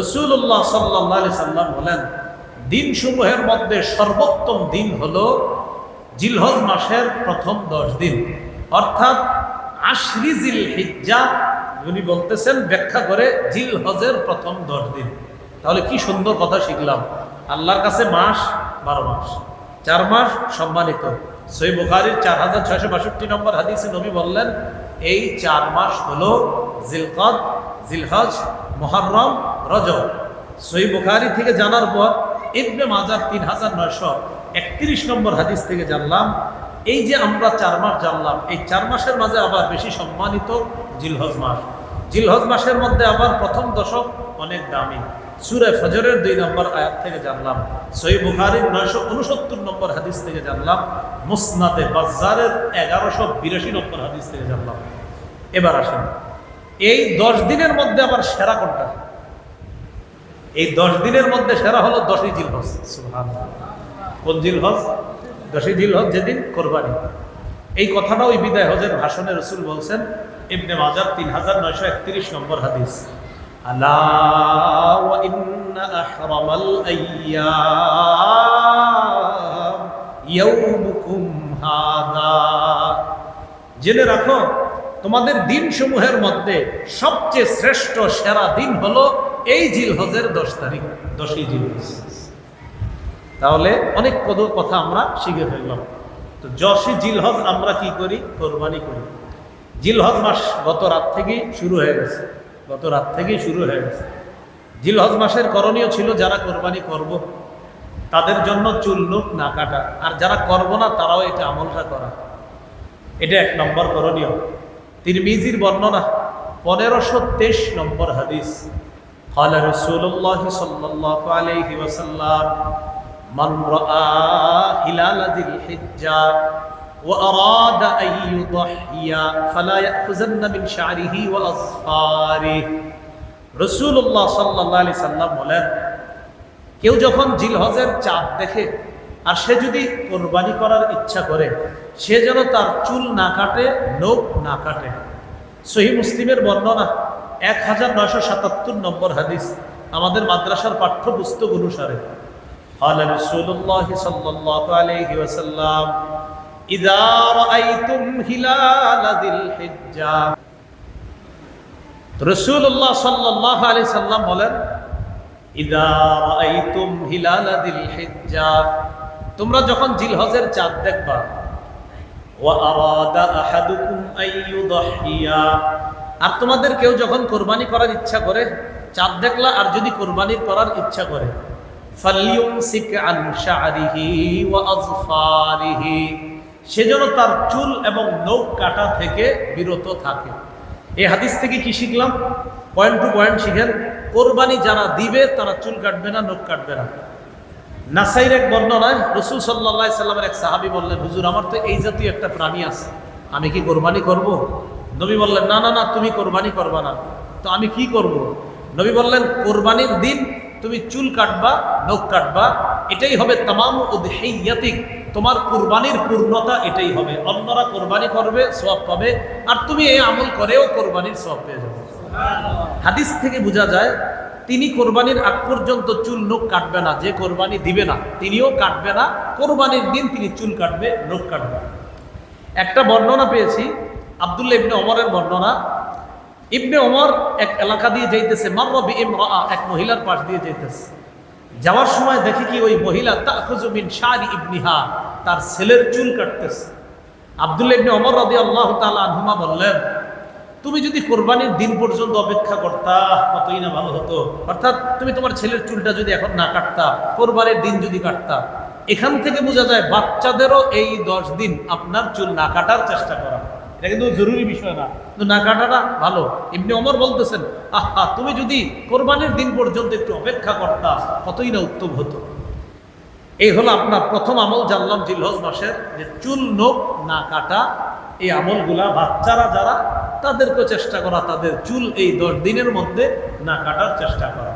রসুল্লাহ সাল্লাহ সাল্লাম বলেন দিনসমূহের মধ্যে সর্বোত্তম দিন হলো জিলহজ মাসের প্রথম দশ দিন। অর্থাৎ আশরি জিল হিজ্জা উনি বলতেছেন, ব্যাখ্যা করে জিল হজের প্রথম দশ দিন। তাহলে কি সুন্দর কথা শিখলাম। আল্লাহর কাছে মাস, বারো মাস। চার মাস সম্মানিত। সই চার হাজার ছয়শো বাষট্টি নম্বর হাদিসে নবী বললেন এই চার মাস হল জিলকদ, জিলহজ মহরম রজব। সই বুখারি থেকে জানার পর ইবনে মাজার তিন হাজার নয়শো একত্রিশ নম্বর হাদিস থেকে জানলাম, এই যে আমরা চার মাস জানলাম, এই চার মাসের মাঝে আবার বেশি সম্মানিত জিলহজ মাস। জিলহজ মাসের মধ্যে আবার প্রথম দশক অনেক দামি। সুরে ফজরের দুই নম্বর আয়াত থেকে জানলাম। সই বুখারির নয়শো উনসত্তর নম্বর হাদিস থেকে জানলাম। মুসনাদে বাজারের এগারোশো বিরাশি নম্বর হাদিস থেকে জানলাম। এবার আসেন, এই দশ দিনের মধ্যে আবার সেরা কোনটা? এই দশ দিনের মধ্যে সেরা হলো দশই জিলহজ। সুবহানাল্লাহ। কোন জিলহজ? দশই জিলহজ যেদিন কোরবানি। এই কথাটা ওই বিদায় হজের ভাষণে রসুল বলছেন, ইবনে মাজার তিন হাজার নয়শো একত্রিশ নম্বর হাদিস। ওয়া ইন্না আহরামাল আইয়াম ইয়াউমুকুম হাদা। জেনে রাখো, তোমাদের দিনসমূহের মধ্যে সবচেয়ে শ্রেষ্ঠ সেরা দিন হলো এই জিলহজের দশ তারিখ, দশই জিলহজ। তাহলে অনেক কত কথা আমরা শিখে ফেললাম। তো যশই জিলহজ আমরা কি করি? কোরবানি করি। জিলহজ মাস গত রাত থেকেই শুরু হয়ে গেছে। গত রাত থেকেই শুরু হয়ে গেছে জিলহজ মাসের করণীয় ছিল যারা কোরবানি করব তাদের জন্য চুল নুক না কাটা আর যারা করব না তারাও এটা আমলটা করা এটা এক নম্বর করণীয় তিরমিজির বর্ণনা পনেরোশো তেইশ নম্বর হাদিস قال رسول الله صلى الله عليه وسلم من رأى هلال ذي الحجة وأراد أن يضحي فلا يأخذن من شعره وأظفاره رسول الله صلى الله عليه وسلم বলেন কেউ যখন জিলহজের চাঁদ দেখে আর সে যদি কোরবানি করার ইচ্ছা করে সে যেন তার চুল না কাটে নোখ না কাটে সহি মুসলিমের বর্ণনা এক হাজার নয়শো সাতাত্তর নম্বর হাদিস আমাদের মাদ্রাসার পাঠ্যপুস্তক অনুসারে قال رسول الله صلى الله عليه وسلم إذا رأيتم هلال ذي الحجة রসুল্লাহ সাল্লাহ আলি সাল্লাম বলেন ইদা রাআইতুম হিলালা দিল হিজ্জা তোমরা যখন জিলহজের চাঁদ দেখবা ওয়া আরাদা আহাদুকুম আন ইউদহিয়া আর তোমাদের কেউ যখন কোরবানি করার ইচ্ছা করে চাঁদ দেখলা আর যদি কোরবানি করার ইচ্ছা করে ফালিয়ুমসিক আন শা'রিহি ওয়া আযফারিহি সেজন্য তার চুল এবং নখ কাটা থেকে বিরত থাকে। এই হাদিস থেকে কি শিখলাম? পয়েন্ট টু পয়েন্ট শিখেন। কোরবানি যারা দিবে, তারা চুল কাটবে না, নখ কাটবে না। নাসাইর এক বর্ণনায় রসুল সাল্লাহ সাল্লামের এক সাহাবি বললেন, হুজুর, আমার তো এই জাতীয় একটা প্রাণী আছে। আমি কি কোরবানি করব। নবী বললেন, না না না, তুমি কোরবানি করবা না। তো আমি কি করব। নবী বললেন, কোরবানির দিন তুমি চুল কাটবা, নখ কাটবা, এটাই হবে তামাম উদ্হেয়াতিক। তোমার কোরবানির পূর্ণতা এটাই হবে। অন্যরা কোরবানি করবে সব পাবে, আর তুমি এই আমল করেও কোরবানির সব পেয়ে যাবে। হাদিস থেকে বোঝা যায়, তিনি কোরবানির আগ পর্যন্ত চুল, নখ কাটবে না, যে কোরবানি দিবে না, তিনিও কাটবে না। কোরবানির দিন তিনি চুল কাটবে, নখ কাটবে। একটা বর্ণনা পেয়েছি, আবদুল্লাহ ইবনে ওমরের বর্ণনা। ইবনে ওমর এক এলাকা দিয়ে যাইতেছে মারবি ইমরা এক মহিলার পাশ দিয়ে যাইতেছে। যাওয়ার সময় দেখি কি ওই মহিলা তাকুজুমিন শারি ইবনিহা, তার ছেলের চুল কাটতেছে। আবদুল্লাহ ইবনে ওমর রাদিয়াল্লাহু তাআলা আনহুমা বললেন, তুমি যদি কোরবানির দিন পর্যন্ত অপেক্ষা করতা, কতই না ভালো হতো। অর্থাৎ তুমি তোমার ছেলের চুলটা যদি এখন না কাটতা, কোরবানির দিন যদি কাটতা, এখান থেকে বোঝা যায় বাচ্চাদেরও এই দশ দিন আপনার চুল না কাটার চেষ্টা করা এটা কিন্তু জরুরি বিষয় না। কিন্তু না কাটাটা ভালো। এমনি অমর বলতেছেন, আহা, তুমি যদি কোরবানির দিন পর্যন্ত একটু অপেক্ষা করতা কতই না উত্তম হতো। এই হলো আপনার প্রথম আমল জানলাম জিলহজ মাসের, যে চুল, নোখ না কাটা, এই আমলগুলা বাচ্চারা যারা তাদেরকে চেষ্টা করা, তাদের চুল এই দশ দিনের মধ্যে না কাটার চেষ্টা করা।